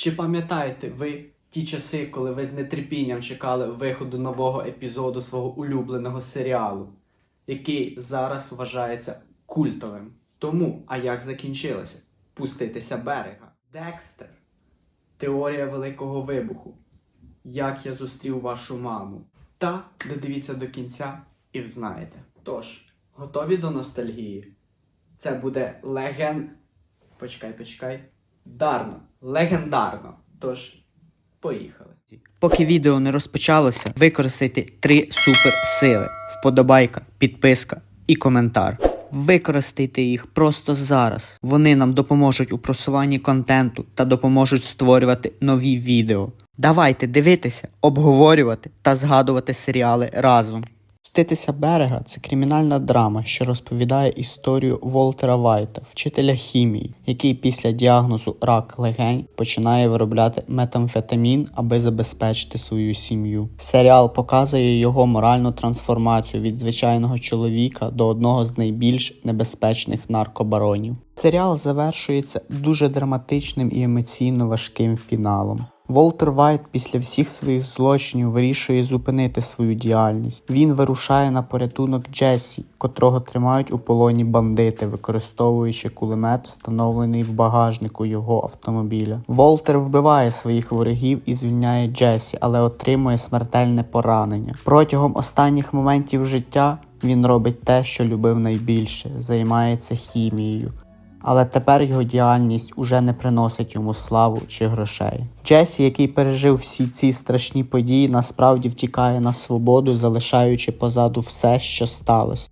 Чи пам'ятаєте ви ті часи, коли ви з нетерпінням чекали виходу нового епізоду свого улюбленого серіалу, який зараз вважається культовим? Тому, а як закінчилося? Пуститися берега. Декстер. Теорія Великого Вибуху. Як я зустрів вашу маму. Та додивіться до кінця і взнаєте. Тож, готові до ностальгії? Це буде леген. Почекай, почекай. Дарно. Легендарно. Тож, поїхали. Поки відео не розпочалося, використайте три суперсили: вподобайка, підписка і коментар. Використайте їх просто зараз. Вони нам допоможуть у просуванні контенту та допоможуть створювати нові відео. Давайте дивитися, обговорювати та згадувати серіали разом. Спуститися берега це кримінальна драма, що розповідає історію Волтера Вайта, вчителя хімії, який після діагнозу рак легень починає виробляти метамфетамін, аби забезпечити свою сім'ю. Серіал показує його моральну трансформацію від звичайного чоловіка до одного з найбільш небезпечних наркобаронів. Серіал завершується дуже драматичним і емоційно важким фіналом. Волтер Вайт після всіх своїх злочинів вирішує зупинити свою діяльність. Він вирушає на порятунок Джесі, котрого тримають у полоні бандити, використовуючи кулемет, встановлений в багажнику його автомобіля. Волтер вбиває своїх ворогів і звільняє Джесі, але отримує смертельне поранення. Протягом останніх моментів життя він робить те, що любив найбільше, займається хімією але тепер його діяльність уже не приносить йому славу чи грошей. Джесі, який пережив всі ці страшні події, насправді втікає на свободу, залишаючи позаду все, що сталося.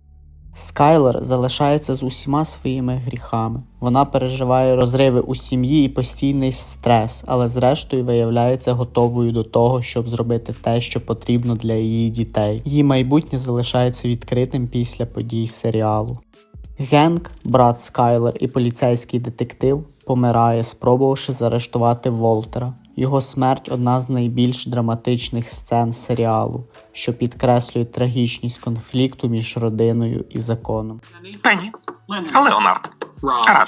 Скайлер залишається з усіма своїми гріхами. Вона переживає розриви у сім'ї і постійний стрес, але зрештою виявляється готовою до того, щоб зробити те, що потрібно для її дітей. Її майбутнє залишається відкритим після подій серіалу. Генк, брат Скайлер і поліцейський детектив, помирає, спробувавши заарештувати Волтера. Його смерть одна з найбільш драматичних сцен серіалу, що підкреслює трагічність конфлікту між родиною і законом. Пенні. Леонард. Рад.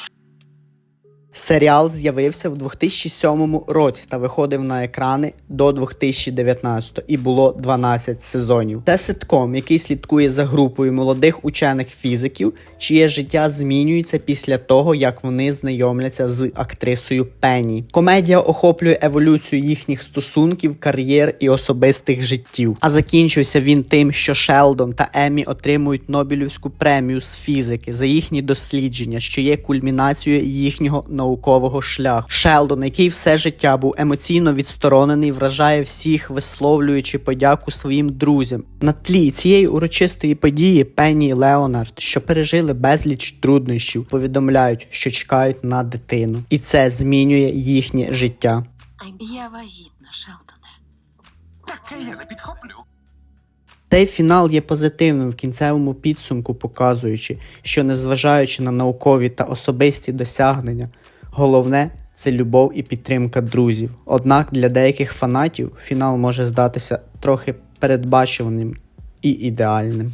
Серіал з'явився в 2007 році та виходив на екрани до 2019 і було 12 сезонів. Це ситком, який слідкує за групою молодих учених фізиків, чиє життя змінюється після того, як вони знайомляться з актрисою Пенні. Комедія охоплює еволюцію їхніх стосунків, кар'єр і особистих життів. А закінчився він тим, що Шелдон та Еммі отримують Нобелівську премію з фізики за їхні дослідження, що є кульмінацією їхнього наукового шляху. Шелдон, який все життя був емоційно відсторонений, вражає всіх, висловлюючи подяку своїм друзям. На тлі цієї урочистої події Пенні і Леонард, що пережили безліч труднощів, повідомляють, що чекають на дитину, і це змінює їхнє життя. Я вагітна, Шелтоне. Таке я не підхоплю. Цей фінал є позитивним в кінцевому підсумку, показуючи, що незважаючи на наукові та особисті досягнення, головне це любов і підтримка друзів. Однак для деяких фанатів фінал може здатися трохи передбачуваним і ідеальним.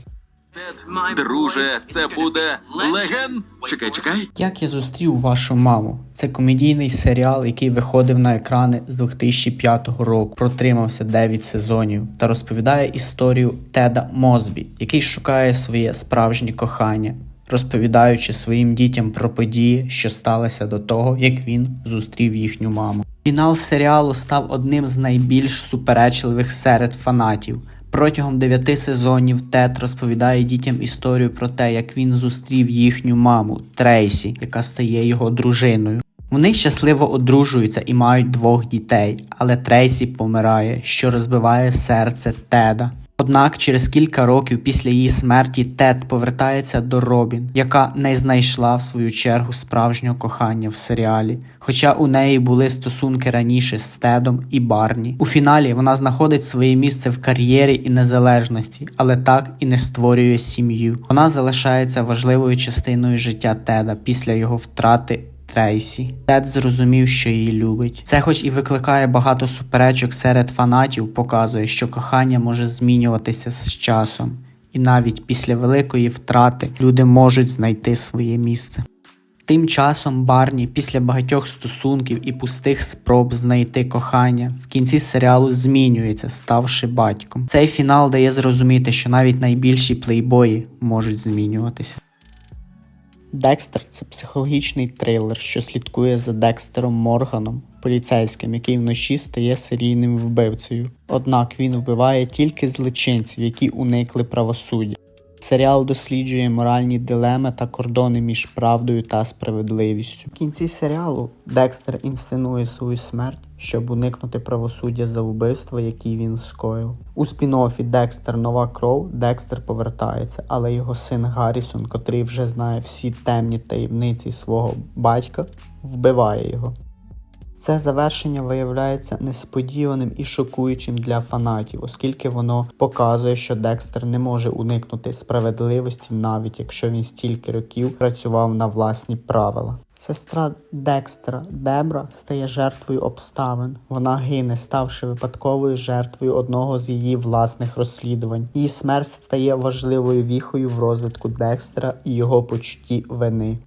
Друже, це буде леген. Чекай, чекай. Як я зустрів вашу маму? Це комедійний серіал, який виходив на екрани з 2005 року, протримався 9 сезонів та розповідає історію Теда Мозбі, який шукає своє справжнє кохання, розповідаючи своїм дітям про події, що сталися до того, як він зустрів їхню маму. Фінал серіалу став одним з найбільш суперечливих серед фанатів. Протягом дев'яти сезонів Тед розповідає дітям історію про те, як він зустрів їхню маму Трейсі, яка стає його дружиною. Вони щасливо одружуються і мають двох дітей, але Трейсі помирає, що розбиває серце Теда. Однак через кілька років після її смерті Тед повертається до Робін, яка не знайшла в свою чергу справжнього кохання в серіалі. Хоча у неї були стосунки раніше з Тедом і Барні. У фіналі вона знаходить своє місце в кар'єрі і незалежності, але так і не створює сім'ю. Вона залишається важливою частиною життя Теда після його втрати. Трейсі. Тед зрозумів, що її любить. Це, хоч і викликає багато суперечок серед фанатів, показує, що кохання може змінюватися з часом, і навіть після великої втрати люди можуть знайти своє місце. Тим часом Барні, після багатьох стосунків і пустих спроб знайти кохання, в кінці серіалу змінюється, ставши батьком. Цей фінал дає зрозуміти, що навіть найбільші плейбої можуть змінюватися. Декстер це психологічний трилер, що слідкує за Декстером Морганом, поліцейським, який вночі стає серійним вбивцею. Однак він вбиває тільки злочинців, які уникли правосуддя. Серіал досліджує моральні дилеми та кордони між правдою та справедливістю. В кінці серіалу Декстер інсценує свою смерть, щоб уникнути правосуддя за вбивство, які він скоїв. У спін-оффі Декстер Нова кров Декстер повертається, але його син Гаррісон, котрий вже знає всі темні таємниці свого батька, вбиває його. Це завершення виявляється несподіваним і шокуючим для фанатів, оскільки воно показує, що Декстер не може уникнути справедливості, навіть якщо він стільки років працював на власні правила. Сестра Декстера Дебра стає жертвою обставин. Вона гине, ставши випадковою жертвою одного з її власних розслідувань. Її смерть стає важливою віхою в розвитку Декстера і його почутті вини.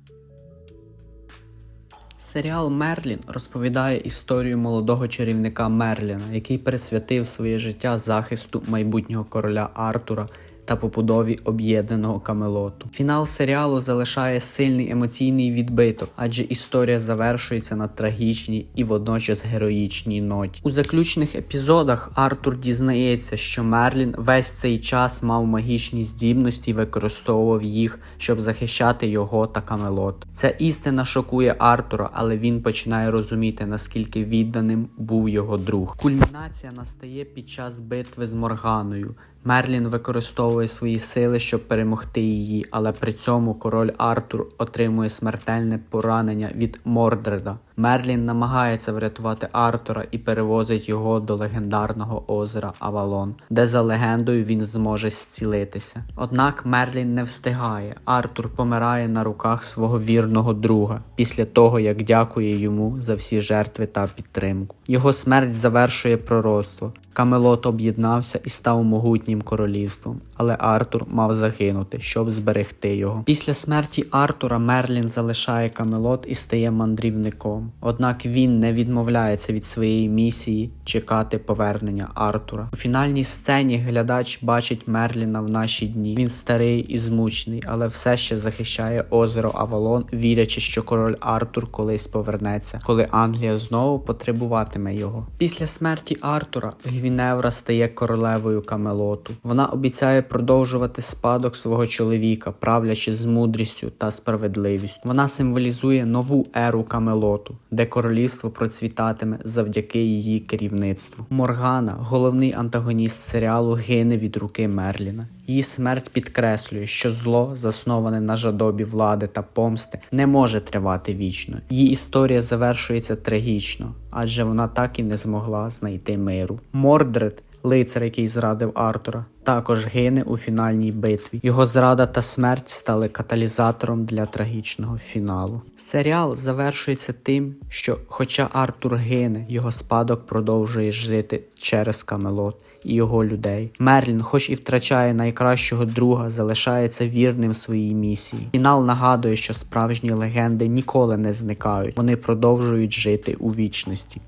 Серіал Мерлін розповідає історію молодого чарівника Мерліна, який присвятив своє життя захисту майбутнього короля Артура та побудові об'єднаного Камелоту. Фінал серіалу залишає сильний емоційний відбиток, адже історія завершується на трагічній і водночас героїчній ноті. У заключних епізодах Артур дізнається, що Мерлін весь цей час мав магічні здібності і використовував їх, щоб захищати його та Камелот. Ця істина шокує Артура, але він починає розуміти, наскільки відданим був його друг. Кульмінація настає під час битви з Морганою. Мерлін використовує свої сили, щоб перемогти її, але при цьому король Артур отримує смертельне поранення від Мордреда. Мерлін намагається врятувати Артура і перевозить його до легендарного озера Авалон, де за легендою він зможе зцілитися. Однак Мерлін не встигає. Артур помирає на руках свого вірного друга після того, як дякує йому за всі жертви та підтримку. Його смерть завершує пророцтво. Камелот об'єднався і став могутнім королівством, але Артур мав загинути, щоб зберегти його. Після смерті Артура Мерлін залишає Камелот і стає мандрівником. Однак він не відмовляється від своєї місії чекати повернення Артура. У фінальній сцені глядач бачить Мерліна в наші дні. Він старий і змучений, але все ще захищає озеро Авалон, вірячи, що король Артур колись повернеться, коли Англія знову потребуватиме його. Після смерті Артура Гвіневра стає королевою Камелоту. Вона обіцяє продовжувати спадок свого чоловіка, правлячи з мудрістю та справедливістю. Вона символізує нову еру Камелоту, де королівство процвітатиме завдяки її керівництву. Моргана, головний антагоніст серіалу, гине від руки Мерліна. Її смерть підкреслює, що зло, засноване на жадобі влади та помсти, не може тривати вічно. Її історія завершується трагічно, адже вона так і не змогла знайти миру. Мордред, лицар, який зрадив Артура, також гине у фінальній битві. Його зрада та смерть стали каталізатором для трагічного фіналу. Серіал завершується тим, що, хоча Артур гине, його спадок продовжує жити через Камелот і його людей. Мерлін, хоч і втрачає найкращого друга, залишається вірним своїй місії. Фінал нагадує, що справжні легенди ніколи не зникають, вони продовжують жити у вічності.